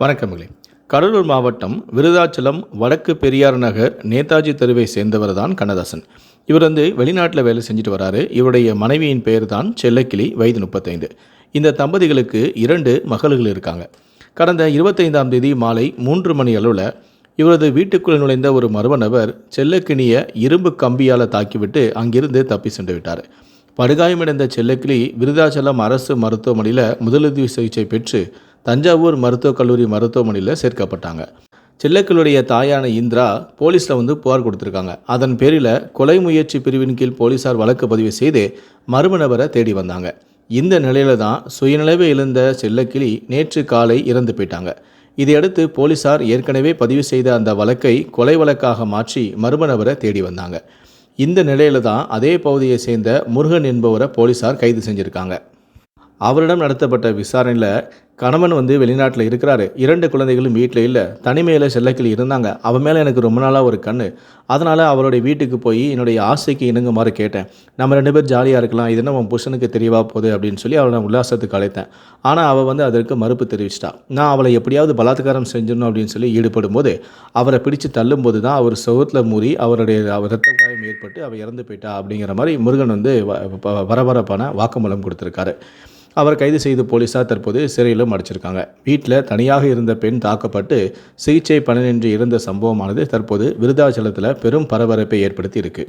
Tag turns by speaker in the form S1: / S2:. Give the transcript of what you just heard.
S1: வணக்கங்களே கடலூர் மாவட்டம் விருதாச்சலம் வடக்கு பெரியார் நகர் நேதாஜி தெருவை சேர்ந்தவர் தான் கண்ணதாசன். இவர் வந்து வெளிநாட்டில் வேலை செஞ்சுட்டு வராரு. இவருடைய மனைவியின் பெயர் தான் செல்லக்கிளி வயது முப்பத்தைந்து. இந்த தம்பதிகளுக்கு இரண்டு மகள்கள் இருக்காங்க. கடந்த இருபத்தைந்தாம் தேதி மாலை மூன்று மணி அளவில் இவரது வீட்டுக்குள் நுழைந்த ஒரு மர்ம நபர் செல்லக்கினிய இரும்பு கம்பியால் தாக்கிவிட்டு அங்கிருந்து தப்பி சென்று விட்டார். படுகாயமடைந்த செல்லக்கிளி விருதாச்சலம் அரசு மருத்துவமனையில் முதலுதவி சிகிச்சை பெற்று தஞ்சாவூர் மருத்துவக் கல்லூரி மருத்துவமனையில் சேர்க்கப்பட்டாங்க. செல்லக்கிளுடைய தாயான இந்திரா போலீஸில் வந்து புகார் கொடுத்துருக்காங்க. அதன் பேரில் கொலை முயற்சி பிரிவின் கீழ் போலீசார் வழக்கு பதிவு செய்து மர்ம நபரை தேடி வந்தாங்க. இந்த நிலையில தான் சுயநிலவே இழந்த செல்லக்கிளி நேற்று காலை இறந்து போயிட்டாங்க. இதையடுத்து போலீசார் ஏற்கனவே பதிவு செய்த அந்த வழக்கை கொலை வழக்காக மாற்றி மர்ம நபரை தேடி வந்தாங்க. இந்த நிலையில தான் அதே பகுதியை சேர்ந்த முருகன் என்பவரை போலீசார் கைது செஞ்சுருக்காங்க. அவரிடம் நடத்தப்பட்ட விசாரணையில் கணவன் வந்து வெளிநாட்டில் இருக்கிறாரு. இரண்டு குழந்தைகளும் வீட்டில் இல்லை. தனிமையில் செல்லக்கிளி இருந்தாங்க. அவன் மேலே எனக்கு ரொம்ப நாளாக ஒரு கண்ணு. அதனால் அவருடைய வீட்டுக்கு போய் என்னுடைய ஆசைக்கு இணங்குமாறு கேட்டேன். நம்ம ரெண்டு பேர் ஜாலியாக இருக்கலாம். இது என்ன உன் புருஷனுக்கு தெரியவா போகுது அப்படின்னு சொல்லி அவளை உல்லாசத்துக்கு அழைத்தேன். ஆனால் அவள் வந்து அதற்கு மறுப்பு தெரிவிச்சிட்டா. நான் அவளை எப்படியாவது பலாத்காரம் செஞ்சிடணும் அப்படின்னு சொல்லி ஈடுபடும் போது அவரை பிடிச்சு தள்ளும்போது தான் அவர் சவுத்தில் மூறி அவருடைய ரத்த காயம் ஏற்பட்டு அவள் இறந்து போயிட்டா அப்படிங்கிற மாதிரி முருகன் வந்து வ- வாக்குமூலம் கொடுத்துருக்காரு. அவர் கைது செய்து போலீசார் தற்போது சிறையிலும் அடைச்சிருக்காங்க. வீட்டில் தனியாக இருந்த பெண் தாக்கப்பட்டு சிகிச்சை பலனின்றி இருந்த சம்பவமானது தற்போது விருதாச்சலத்தில் பெரும் பரபரப்பை ஏற்படுத்தி இருக்கு.